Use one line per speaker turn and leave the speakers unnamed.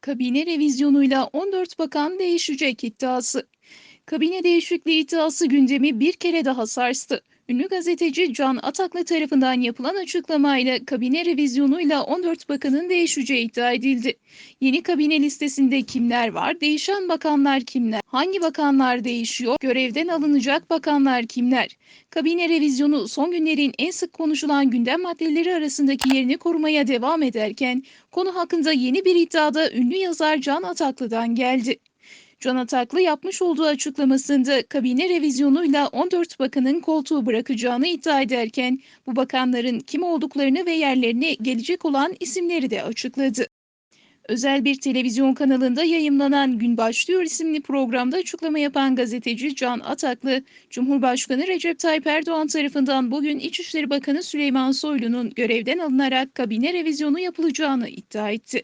Kabine revizyonuyla 14 bakan değişecek iddiası. Kabine değişikliği iddiası gündemi bir kere daha sarstı. Ünlü gazeteci Can Ataklı tarafından yapılan açıklamayla kabine revizyonuyla 14 bakanın değişeceği iddia edildi. Yeni kabine listesinde kimler var, değişen bakanlar kimler, hangi bakanlar değişiyor, görevden alınacak bakanlar kimler? Kabine revizyonu son günlerin en sık konuşulan gündem maddeleri arasındaki yerini korumaya devam ederken konu hakkında yeni bir iddiada ünlü yazar Can Ataklı'dan geldi. Can Ataklı yapmış olduğu açıklamasında kabine revizyonuyla 14 bakanın koltuğu bırakacağını iddia ederken bu bakanların kim olduklarını ve yerlerine gelecek olan isimleri de açıkladı. Özel bir televizyon kanalında yayımlanan Gün Başlıyor isimli programda açıklama yapan gazeteci Can Ataklı, Cumhurbaşkanı Recep Tayyip Erdoğan tarafından bugün İçişleri Bakanı Süleyman Soylu'nun görevden alınarak kabine revizyonu yapılacağını iddia etti.